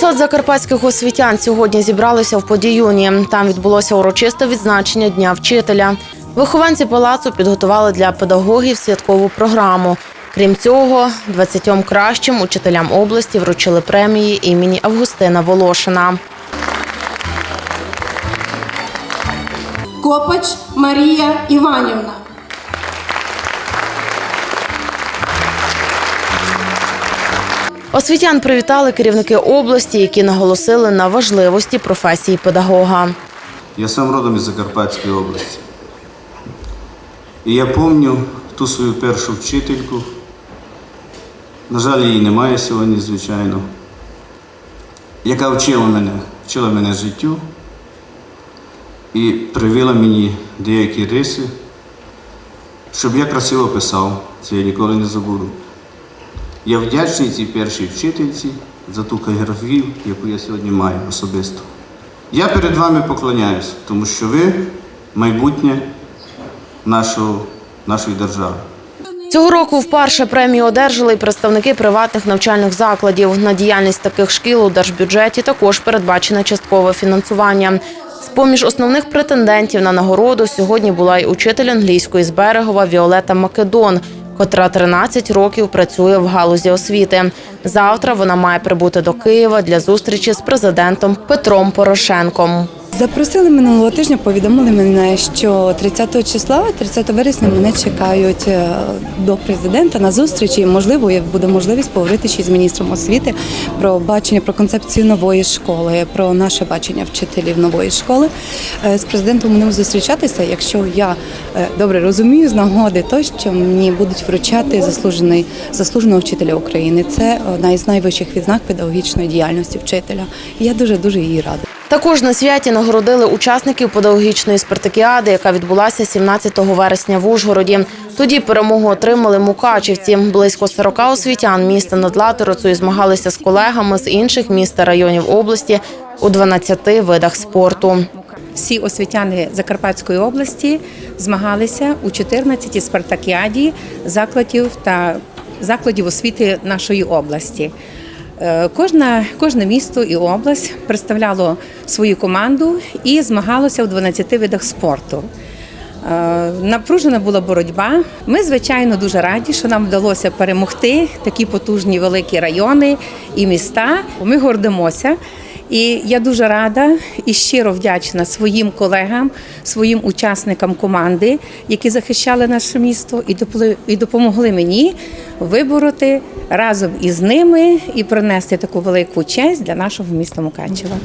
Кількасот закарпатських освітян сьогодні зібралися в подіюні. Там відбулося урочисте відзначення Дня вчителя. Вихованці палацу підготували для педагогів святкову програму. Крім цього, 20 кращим учителям області вручили премії імені Августина Волошина. Копач Марія Іванівна. Освітян привітали керівники області, які наголосили на важливості професії педагога. Я сам родом із Закарпатської області. І я пам'ятаю ту свою першу вчительку. На жаль, її немає сьогодні, звичайно, яка вчила мене, вчила мене життю і привила мені деякі риси, щоб я красиво писав. Це я ніколи не забуду. Я вдячний цій першій вчительці за ту каліграфію, яку я сьогодні маю особисто. Я перед вами поклоняюсь, тому що ви майбутнє нашого, нашої держави. Цього року вперше премію одержали й представники приватних навчальних закладів. На діяльність таких шкіл у держбюджеті також передбачене часткове фінансування. З-поміж основних претендентів на нагороду сьогодні була й учитель англійської з берегова Віолета Македон, котра 13 років працює в галузі освіти. Завтра вона має прибути до Києва для зустрічі з президентом Петром Порошенком. Запросили минулого тижня, повідомили мене, що 30 числа, 30 вересня, мене чекають е, до президента на зустрічі. І, Можливо, буде можливість поговорити ще з міністром освіти про бачення, про концепцію нової школи, про наше бачення вчителів нової школи. Е, З президентом будемо зустрічатися. Якщо я е, добре розумію з нагоди, то що мені будуть вручати заслужений заслуженого вчителя України. Це одна із найвищих відзнак педагогічної діяльності вчителя. Я дуже дуже її рада. Також на святі нагородили учасників педагогічної спартакіади, яка відбулася 17 вересня в Ужгороді. Тоді перемогу отримали мукачівці. Близько 40 освітян міста над Латорицею змагалися з колегами з інших міст та районів області у 12 видах спорту. Всі освітяни Закарпатської області змагалися у 14-й спартакіаді закладів та закладів освіти нашої області. Е, Кожна, кожне місто і область представляло свою команду і змагалося у 12 видах спорту. Е, Напружена була боротьба. Ми, звичайно, дуже раді, що нам вдалося перемогти такі потужні великі райони і міста. Ми гордимося. І я дуже рада і щиро вдячна своїм колегам, своїм учасникам команди, які захищали наше місто і допомогли мені вибороти разом із ними і принести таку велику честь для нашого міста Мукачева.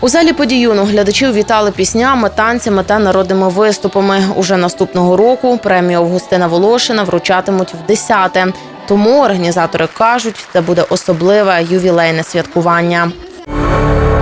У залі подіюну глядачів вітали піснями, танцями та народними виступами. Уже наступного року премію Августина Волошина вручатимуть в 10-те. Тому організатори кажуть, це буде особливе ювілейне святкування. Thank you.